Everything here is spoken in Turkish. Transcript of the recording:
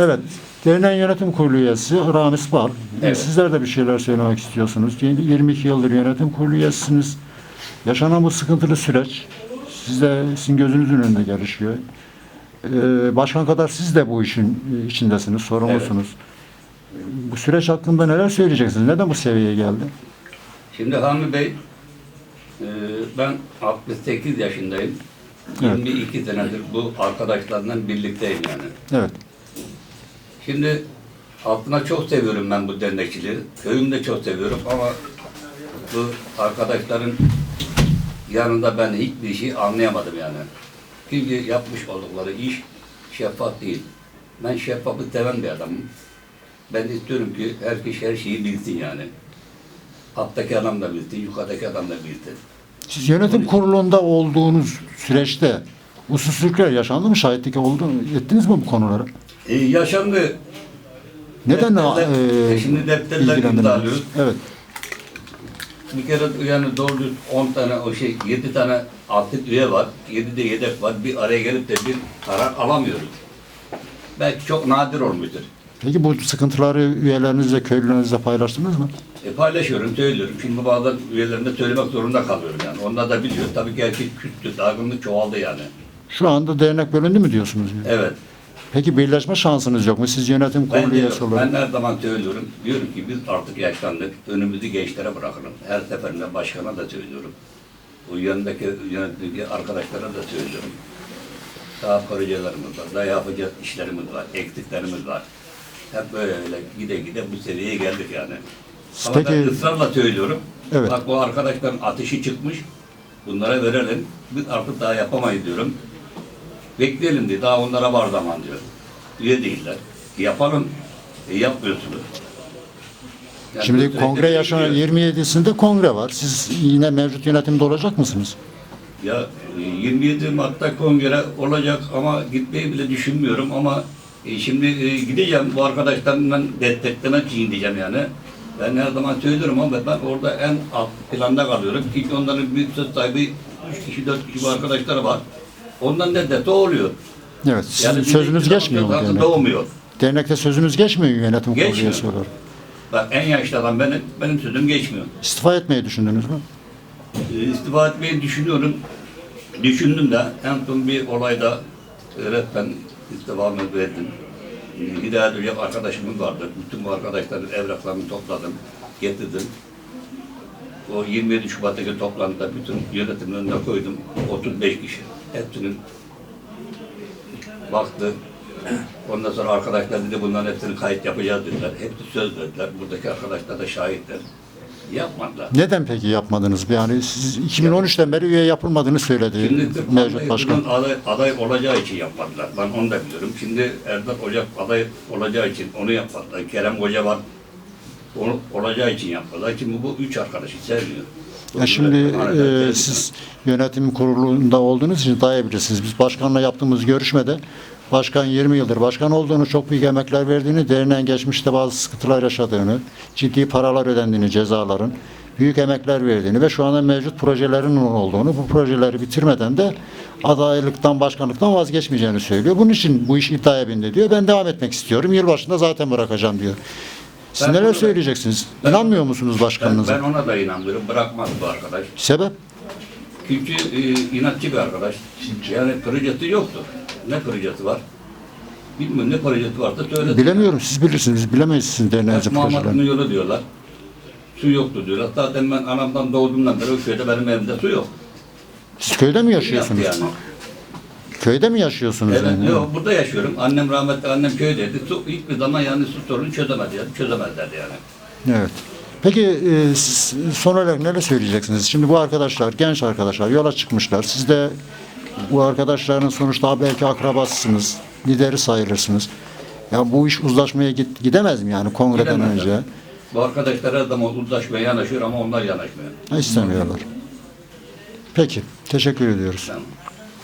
Evet. Derneğin yönetim kurulu üyesi Ramiz Bal. Evet. Sizler de bir şeyler söylemek istiyorsunuz. 22 yıldır yönetim kurulu üyesisiniz. Yaşanan bu sıkıntılı süreç siz de sizin gözünüzün önünde gelişiyor. Ee, başkan kadar siz de bu işin e, içindesiniz, sorumlusunuz. Bu süreç hakkında neler söyleyeceksiniz? Neden bu seviyeye geldi? Şimdi Hami Bey, e, ben 68 yaşındayım. Evet. 22 senedir bu arkadaşlarla birlikteyim yani. Evet. Şimdi altına çok seviyorum ben bu dernekçileri. Köyümde çok seviyorum ama bu arkadaşların yanında ben hiçbir şey anlayamadım yani. Çünkü yapmış oldukları iş şeffaf değil. Ben şeffafı seven bir adamım. Ben istiyorum ki herkes her şeyi bilsin yani. Alttaki adam da bilsin, yukarıdaki adam da bilsin. Siz yönetim kurulunda olduğunuz süreçte usulsüzlükler yaşandı mı? Şahitlik oldu mu? Ettiniz mi bu konulara? E, yaşandı. Neden Defterler- e, şimdi defterler imzalıyoruz. Evet. Bir kere yani doğru düz 10 tane o şey 7 tane aktif üye var. 7 de yedek var. Bir araya gelip de bir karar alamıyoruz. Belki çok nadir olmuştur. Peki bu sıkıntıları üyelerinizle, köylülerinizle paylaştınız mı? E paylaşıyorum, söylüyorum. Şimdi bazen üyelerine söylemek zorunda kalıyorum yani. Onlar da biliyor. Tabii ki herkes küstü, dargınlık çoğaldı yani. Şu anda dernek bölündü mü diyorsunuz? yani? Evet. Peki birleşme şansınız yok mu? Siz yönetim Ben, kurulu de, üyesi olarak. ben her zaman söylüyorum. Diyorum ki biz artık yaşlandık. Önümüzü gençlere bırakalım. Her seferinde başkana da söylüyorum. Bu yanındaki yönetimdeki arkadaşlara da söylüyorum. Daha projelerimiz var, daha yapacağız işlerimiz var, eksiklerimiz var. Hep böyle öyle gide gide bu seviyeye geldik yani. Ama ben Peki- ısrarla söylüyorum. Evet. Bak bu arkadaşların ateşi çıkmış. Bunlara verelim. Biz artık daha yapamayız diyorum. Bekleyelim diye. Daha onlara var zaman diyor. Üye değiller. Yapalım. E, yapmıyorsunuz. Yani Şimdi kongre yaşanan bekliyor. 27'sinde kongre var. Siz yine mevcut yönetimde olacak mısınız? Ya e, 27 Mart'ta kongre olacak ama gitmeyi bile düşünmüyorum ama e, şimdi e, gideceğim bu arkadaşlarımla desteklemek için gideceğim yani. Ben her zaman söylüyorum ama ben orada en alt planda kalıyorum. Çünkü onların büyük söz sahibi 3 kişi 4 kişi bu arkadaşları var. Ondan ne dese oluyor. Evet. Yani sözünüz geçmiyor mu dernek? Doğmuyor. Dernekte sözünüz geçmiyor mu yönetim kurulu Geçmiyor. üyesi olarak? Bak en yaşlı adam benim, benim sözüm geçmiyor. İstifa etmeyi düşündünüz mü? E, İstifa etmeyi düşünüyorum. Düşündüm de en son bir olayda öğretmen istifamı verdim. E, Hidayet Hocam arkadaşımız vardı. Bütün bu arkadaşların evraklarını topladım, getirdim. O 27 Şubat'taki toplantıda bütün yönetimin önüne koydum. 35 kişi. Hepsinin baktı. Ondan sonra arkadaşlar dedi bunların hepsini kayıt yapacağız dediler. Hepsi söz verdiler. Buradaki arkadaşlar da şahitler. Yapmadılar. Neden peki yapmadınız? Yani siz 2013'ten beri üye yapılmadığını söyledi Şimdi mevcut başkan. aday, aday olacağı için yapmadılar. Ben onu da biliyorum. Şimdi Erdal Ocak aday olacağı için onu yapmadılar. Kerem Hoca var. Onu olacağı için yapmadılar. Şimdi bu üç arkadaşı sevmiyor. Ya şimdi e, siz yönetim kurulunda olduğunuz için daha iyi bilirsiniz. Biz başkanla yaptığımız görüşmede başkan 20 yıldır başkan olduğunu, çok büyük emekler verdiğini, derneğin geçmişte bazı sıkıntılar yaşadığını, ciddi paralar ödendiğini cezaların, büyük emekler verdiğini ve şu anda mevcut projelerin olduğunu, bu projeleri bitirmeden de adaylıktan, başkanlıktan vazgeçmeyeceğini söylüyor. Bunun için bu iş iddiaya bindi diyor. Ben devam etmek istiyorum. Yılbaşında zaten bırakacağım diyor. Siz Ben neler bunu- söyleyeceksiniz? ben- İnanmıyor musunuz ben, başkanınıza? ben ona da inanmıyorum. Bırakmaz bu arkadaş. Sebep? Çünkü e, inatçı bir arkadaş. Yani projesi yoktur. Ne projesi var? Bilmiyorum ne projesi varsa söyle. Bilemiyorum. Siz bilirsiniz. Biz bilemeyiz sizin derneğinizin Muhammed'in projelerini. yolu diyorlar. Su yoktu diyorlar. Zaten ben anamdan doğduğumdan beri o köyde benim evimde su yok. Siz köyde mi yaşıyorsunuz? Yaptı yani. Köyde mi yaşıyorsunuz? Evet, yani? yok, burada yaşıyorum. Annem rahmetli, annem köydeydi. Su hiçbir zaman yani su sorunu çözemedi. Çözemezlerdi yani. Evet. Peki e, siz son olarak neler söyleyeceksiniz? Şimdi bu arkadaşlar, genç arkadaşlar yola çıkmışlar. Siz de bu arkadaşların sonuçta belki akrabasısınız, lideri sayılırsınız. Ya bu iş uzlaşmaya git, gidemez mi yani kongreden Gidemezler. önce? Bu arkadaşlar her zaman uzlaşmaya yanaşıyor ama onlar yanaşmıyor. Ha, istemiyorlar. Peki, teşekkür ediyoruz. Tamam.